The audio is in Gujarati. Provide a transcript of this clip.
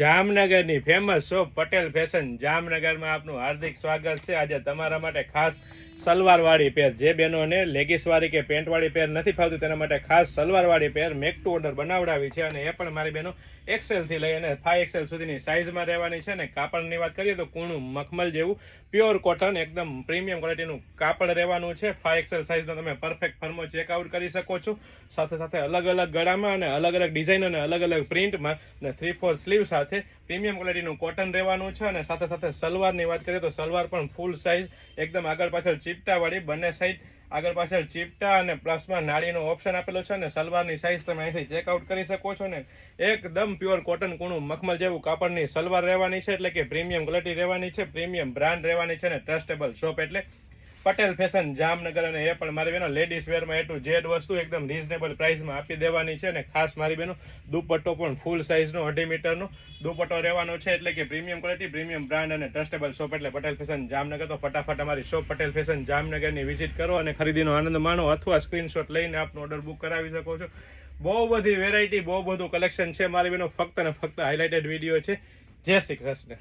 જામનગરની ફેમસ શોપ પટેલ ફેશન જામનગરમાં આપનું હાર્દિક સ્વાગત છે. આજે તમારા માટે ખાસ સલવારવાળી પેર જે બહેનોને લેગીસવાળી કે પેન્ટવાળી પેર નથી ફાવતી, તેના માટે ખાસ સલવારવાળી પેર મેક ટુ ઓર્ડર બનાવડાવી છે અને એ પણ મારી બહેનો એક્સેલથી લઈ અને ફાઈવ એક્સેલ સુધીની સાઇઝમાં રહેવાની છે અને કાપડની વાત કરીએ તો કૂણું મખમલ જેવું પ્યોર કોટન એકદમ પ્રીમિયમ ક્વોલિટીનું કાપડ રહેવાનું છે. ફાઈવ એક્સેલ સાઇઝનો તમે પરફેક્ટ ફર્મો ચેકઆઉટ કરી શકો છો. સાથે સાથે અલગ અલગ ગળામાં અને અલગ અલગ ડિઝાઇન અને અલગ અલગ પ્રિન્ટમાં અને થ્રી ફોર સ્લીવ સાથે પ્રીમિયમ ક્વોલિટીનું કોટન રહેવાનું છે અને સાથે સાથે સલવારની વાત કરીએ તો સલવાર પણ ફૂલ સાઇઝ એકદમ આગળ પાછળ ચીપટાવાળી, બંને સાઈડ આગળ પાછળ ચીપટા અને પ્લસમાં નાળીનો ઓપ્શન આપેલો છે અને સલવારની સાઇઝ તમે અહીંથી ચેકઆઉટ કરી શકો છો ને. એકદમ પ્યોર કોટન કૂણું મખમલ જેવું કાપડની સલવાર રહેવાની છે એટલે કે પ્રીમિયમ ક્વોલિટી રહેવાની છે, પ્રીમિયમ બ્રાન્ડ રહેવાની છે અને ટ્રસ્ટેબલ શોપ એટલે પટેલ ફેશન, જામનગર અને એ પણ મારી બેનો લેડીઝ વેરમાં એ ટુ ઝેડ વસ્તુ એકદમ રિઝનેબલ પ્રાઇસમાં આપી દેવાની છે અને ખાસ મારી બેનો દુપટ્ટો પણ ફૂલ સાઇઝનો અઢી મીટરનો દુપટ્ટો રહેવાનો છે એટલે કે પ્રીમિયમ ક્વોલિટી પ્રીમિયમ બ્રાન્ડ અને ટ્રસ્ટેબલ શોપ એટલે પટેલ ફેશન જામનગર. તો ફટાફટ અમારી શોપ પટેલ ફેશન જામનગરની વિઝિટ કરો અને ખરીદીનો આનંદ માણો. અથવા સ્ક્રીનશોટ લઈને આપનો ઓર્ડર બુક કરાવી શકો છો. બહુ બધી વેરાયટી બહુ બધું કલેક્શન છે. મારી બેનો ફક્ત ને ફક્ત હાઇલાઇટેડ વીડિયો છે. જય શ્રી કૃષ્ણ.